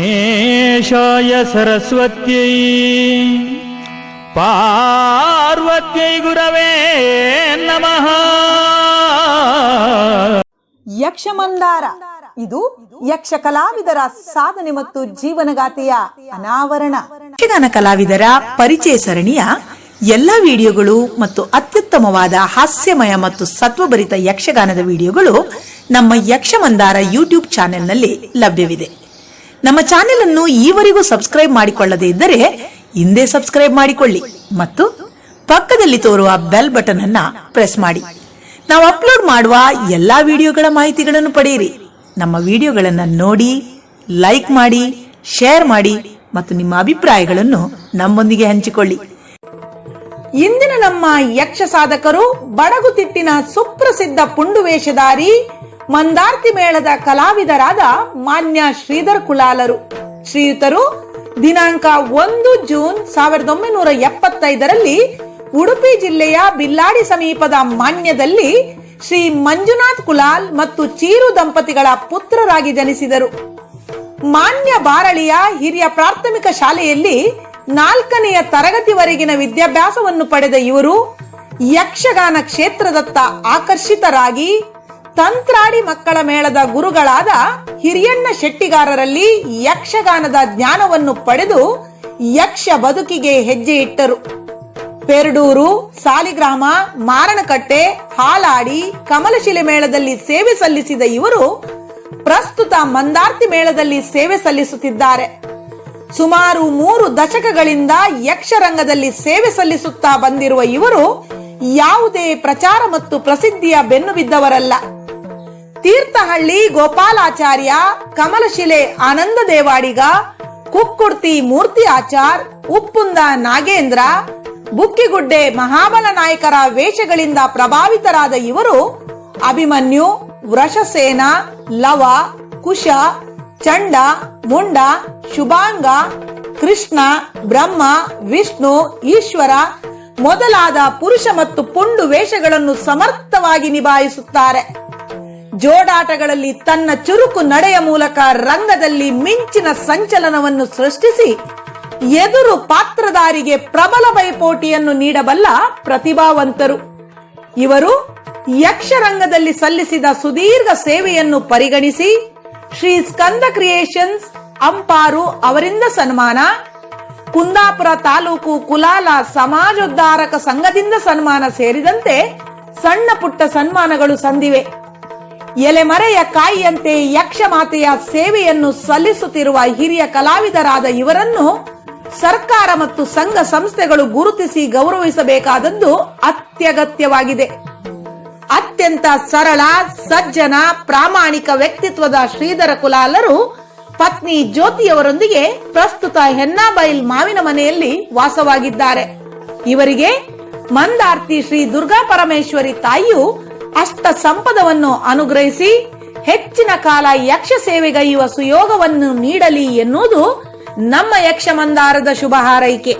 विघ्नेशाय सरस्वत्यै पार्वत्यै गुरवे नमः ಯಕ್ಷಮಂದಾರ ಇದು ಯಕ್ಷ ಕಲಾವಿದರ ಸಾಧನೆ ಮತ್ತು ಜೀವನಗಾಥೆಯ ಅನಾವರಣ ಯಕ್ಷಗಾನ ಕಲಾವಿದರ ಪರಿಚಯ ಸರಣಿಯ ಎಲ್ಲ ವಿಡಿಯೋಗಳು ಮತ್ತು ಅತ್ಯುತ್ತಮವಾದ ಹಾಸ್ಯಮಯ ಮತ್ತು ಸತ್ವಭರಿತ ಯಕ್ಷಗಾನದ ವಿಡಿಯೋಗಳು ನಮ್ಮ ಯಕ್ಷಮಂದಾರ ಯೂಟ್ಯೂಬ್ ಚಾನೆಲ್ನಲ್ಲಿ ಲಭ್ಯವಿದೆ. ನಮ್ಮ ಚಾನೆಲ್ ಅನ್ನು ಈವರೆಗೂ ಸಬ್ಸ್ಕ್ರೈಬ್ ಮಾಡಿಕೊಳ್ಳದೇ ಇದ್ದರೆ ಹಿಂದೆ ಸಬ್ಸ್ಕ್ರೈಬ್ ಮಾಡಿಕೊಳ್ಳಿ ಮತ್ತು ಪಕ್ಕದಲ್ಲಿ ತೋರುವ ಬೆಲ್ ಬಟನ್ ಅನ್ನ ಪ್ರೆಸ್ ಮಾಡಿ. ನಾವು ಅಪ್ಲೋಡ್ ಮಾಡುವ ಎಲ್ಲಾ ವಿಡಿಯೋಗಳ ಮಾಹಿತಿಗಳನ್ನು ಪಡೆಯಿರಿ. ನಮ್ಮ ವಿಡಿಯೋಗಳನ್ನು ನೋಡಿ, ಲೈಕ್ ಮಾಡಿ, ಶೇರ್ ಮಾಡಿ ಮತ್ತು ನಿಮ್ಮ ಅಭಿಪ್ರಾಯಗಳನ್ನು ನಮ್ಮೊಂದಿಗೆ ಹಂಚಿಕೊಳ್ಳಿ. ಇಂದಿನ ನಮ್ಮ ಯಕ್ಷ ಸಾಧಕರು ಬಡಗುತಿಟ್ಟಿನ ಸುಪ್ರಸಿದ್ಧ ಪುಂಡು ವೇಷಧಾರಿ ಮಂದಾರ್ತಿ ಮೇಳದ ಕಲಾವಿದರಾದ ಮಾನ್ಯ ಶ್ರೀಧರ್ ಕುಲಾಲರು. ಶ್ರೀಯುತರು, ದಿನಾಂಕ ಒಂದು ಜೂನ್ ಸಾವಿರದ ಒಂಬೈನೂರ ಎಪ್ಪತ್ತೈದರಲ್ಲಿ ಉಡುಪಿ ಜಿಲ್ಲೆಯ ಬಿಲ್ಲಾಡಿ ಸಮೀಪದ ಮಾನ್ಯದಲ್ಲಿ ಶ್ರೀ ಮಂಜುನಾಥ್ ಕುಲಾಲ್ ಮತ್ತು ಚೀರು ದಂಪತಿಗಳ ಪುತ್ರರಾಗಿ ಜನಿಸಿದರು. ಮಾನ್ಯ ಬಾರಳಿಯ ಹಿರಿಯ ಪ್ರಾಥಮಿಕ ಶಾಲೆಯಲ್ಲಿ ನಾಲ್ಕನೆಯ ತರಗತಿವರೆಗಿನ ವಿದ್ಯಾಭ್ಯಾಸವನ್ನು ಪಡೆದ ಇವರು ಯಕ್ಷಗಾನ ಕ್ಷೇತ್ರದತ್ತ ಆಕರ್ಷಿತರಾಗಿ ತಂತ್ರಾಡಿ ಮಕ್ಕಳ ಮೇಳದ ಗುರುಗಳಾದ ಹಿರಿಯಣ್ಣ ಶೆಟ್ಟಿಗಾರರಲ್ಲಿ ಯಕ್ಷಗಾನದ ಜ್ಞಾನವನ್ನು ಪಡೆದು ಯಕ್ಷ ಬದುಕಿಗೆ ಹೆಜ್ಜೆ ಇಟ್ಟರು. ಪೆರಡೂರು, ಸಾಲಿಗ್ರಾಮ, ಮಾರಣಕಟ್ಟೆ, ಹಾಲಾಡಿ, ಕಮಲಶಿಲೆ ಮೇಳದಲ್ಲಿ ಸೇವೆ ಸಲ್ಲಿಸಿದ ಇವರು ಪ್ರಸ್ತುತ ಮಂದಾರ್ತಿ ಮೇಳದಲ್ಲಿ ಸೇವೆ ಸಲ್ಲಿಸುತ್ತಿದ್ದಾರೆ. ಸುಮಾರು ಮೂರು ದಶಕಗಳಿಂದ ಯಕ್ಷರಂಗದಲ್ಲಿ ಸೇವೆ ಸಲ್ಲಿಸುತ್ತಾ ಬಂದಿರುವ ಇವರು ಯಾವುದೇ ಪ್ರಚಾರ ಮತ್ತು ಪ್ರಸಿದ್ಧಿಯ ಬೆನ್ನು ಬಿದ್ದವರಲ್ಲ. ತೀರ್ಥಹಳ್ಳಿ ಗೋಪಾಲಾಚಾರ್ಯ ಕಮಲಶಿಲೆ ಆನಂದ ದೇವಾಡಿಗ ಕುಕ್ಕುರ್ತಿ ಮೂರ್ತಿ ಆಚಾರ್, ಉಪ್ಪುಂದ ನಾಗೇಂದ್ರ, ಬುಕ್ಕಿಗುಡ್ಡೆ ಮಹಾಬಲ ನಾಯಕರ ವೇಷಗಳಿಂದ ಪ್ರಭಾವಿತರಾದ ಇವರು ಅಭಿಮನ್ಯು, ವೃಷಸೇನ, ಲವ, ಕುಶ ಚಂಡ, ಮುಂಡ, ಶುಭಾಂಗ, ಕೃಷ್ಣ, ಬ್ರಹ್ಮ, ವಿಷ್ಣು, ಈಶ್ವರ ಮೊದಲಾದ ಪುರುಷ ಮತ್ತು ಪುಂಡು ವೇಷಗಳನ್ನು ಸಮರ್ಥವಾಗಿ ನಿಭಾಯಿಸುತ್ತಾರೆ. ಜೋಡಾಟಗಳಲ್ಲಿ ತನ್ನ ಚುರುಕು ನಡೆಯ ಮೂಲಕ ರಂಗದಲ್ಲಿ ಮಿಂಚಿನ ಸಂಚಲನವನ್ನು ಸೃಷ್ಟಿಸಿ ಎದುರು ಪಾತ್ರಧಾರಿಗೆ ಪ್ರಬಲ ಪೈಪೋಟಿಯನ್ನು ನೀಡಬಲ್ಲ ಪ್ರತಿಭಾವಂತರು. ಇವರು ಯಕ್ಷರಂಗದಲ್ಲಿ ಸಲ್ಲಿಸಿದ ಸುದೀರ್ಘ ಸೇವೆಯನ್ನು ಪರಿಗಣಿಸಿ ಶ್ರೀ ಸ್ಕಂದ ಕ್ರಿಯೇಷನ್ಸ್, ಅಂಪಾರು ಅವರಿಂದ ಸನ್ಮಾನ, ಕುಂದಾಪುರ ತಾಲೂಕು ಕುಲಾಲ ಸಮಾಜೋದ್ಧಾರಕ ಸಂಘದಿಂದ ಸನ್ಮಾನ ಸೇರಿದಂತೆ ಸಣ್ಣ ಪುಟ್ಟ ಸನ್ಮಾನಗಳು ಸಂದಿವೆ. ಎಲೆಮರೆಯ ಕಾಯಿಯಂತೆ ಯಕ್ಷ ಮಾತೆಯ ಸೇವೆಯನ್ನು ಸಲ್ಲಿಸುತ್ತಿರುವ ಹಿರಿಯ ಕಲಾವಿದರಾದ ಇವರನ್ನು ಸರ್ಕಾರ ಮತ್ತು ಸಂಘ ಸಂಸ್ಥೆಗಳು ಗುರುತಿಸಿ ಗೌರವಿಸಬೇಕಾದದ್ದು ಅತ್ಯಗತ್ಯವಾಗಿದೆ. ಅತ್ಯಂತ ಸರಳ, ಸಜ್ಜನ, ಪ್ರಾಮಾಣಿಕ ವ್ಯಕ್ತಿತ್ವದ ಶ್ರೀಧರ ಕುಲಾಲರು ಪತ್ನಿ ಜ್ಯೋತಿಯವರೊಂದಿಗೆ ಪ್ರಸ್ತುತ ಹೆನ್ನಾಬೈಲ್ ಮಾವಿನ ಮನೆಯಲ್ಲಿ ವಾಸವಾಗಿದ್ದಾರೆ. ಇವರಿಗೆ ಮಂದಾರ್ತಿ ಶ್ರೀ ದುರ್ಗಾ ಪರಮೇಶ್ವರಿ ತಾಯಿಯು ಅಷ್ಟ ಸಂಪದವನ್ನು ಅನುಗ್ರಹಿಸಿ ಹೆಚ್ಚಿನ ಕಾಲ ಯಕ್ಷ ಸೇವೆಗೈಯುವ ಸುಯೋಗವನ್ನು ನೀಡಲಿ ಎನ್ನುವುದು ನಮ್ಮ ಯಕ್ಷ ಮಂದಾರದ ಶುಭ ಹಾರೈಕೆ.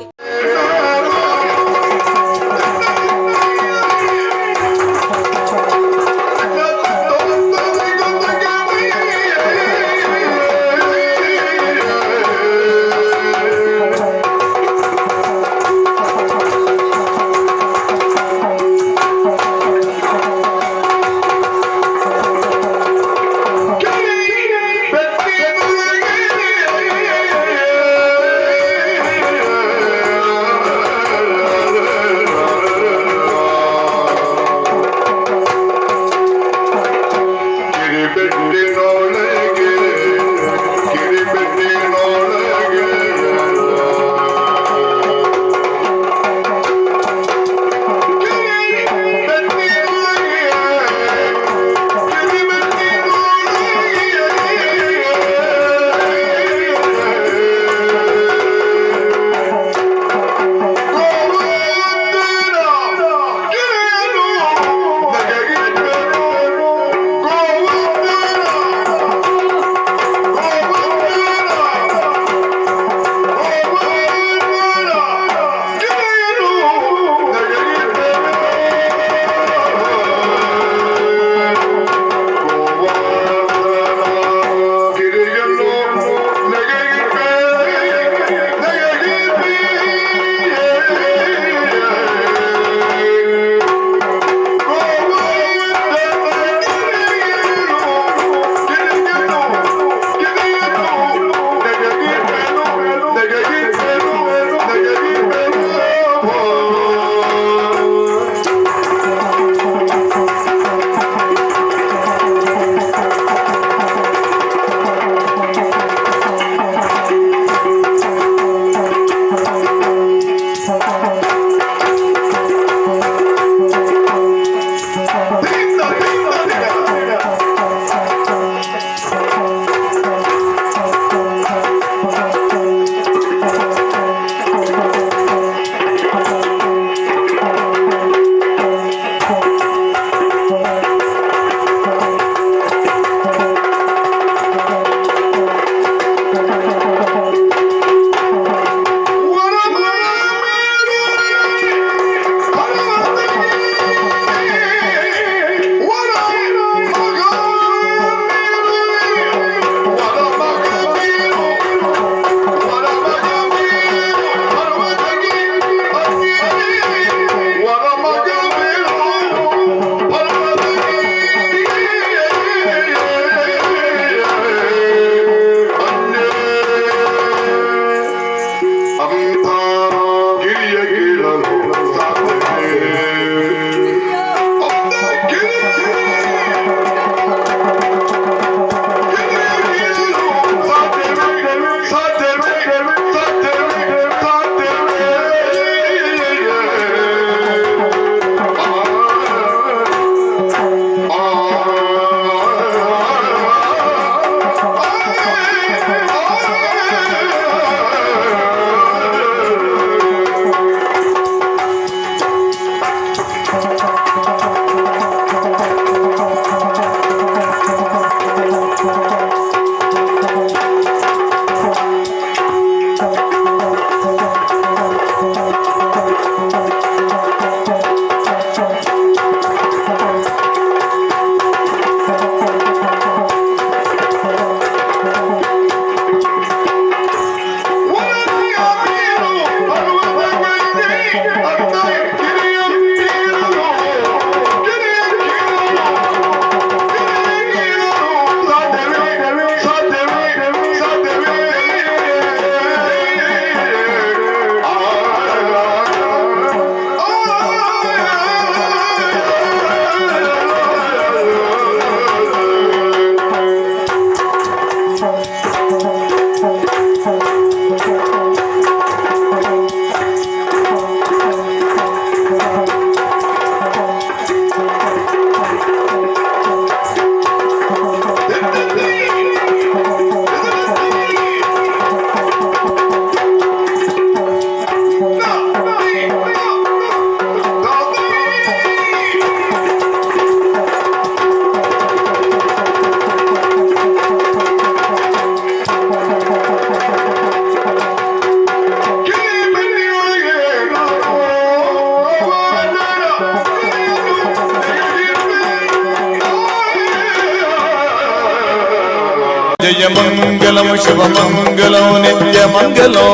నిత్యమంగళం శుభమంగళం నిత్యమంగళం.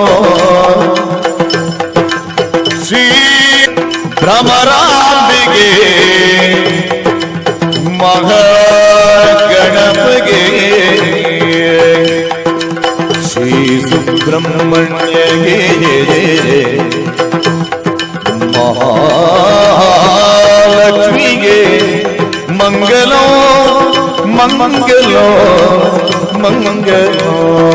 శ్రీ భ్రమరాంబిగే మహాగణపగే. శ్రీ సుబ్రహ్మణ్యగే మహాలక్ష్మిగే. మంగళం మంగళం. 茫茫人海。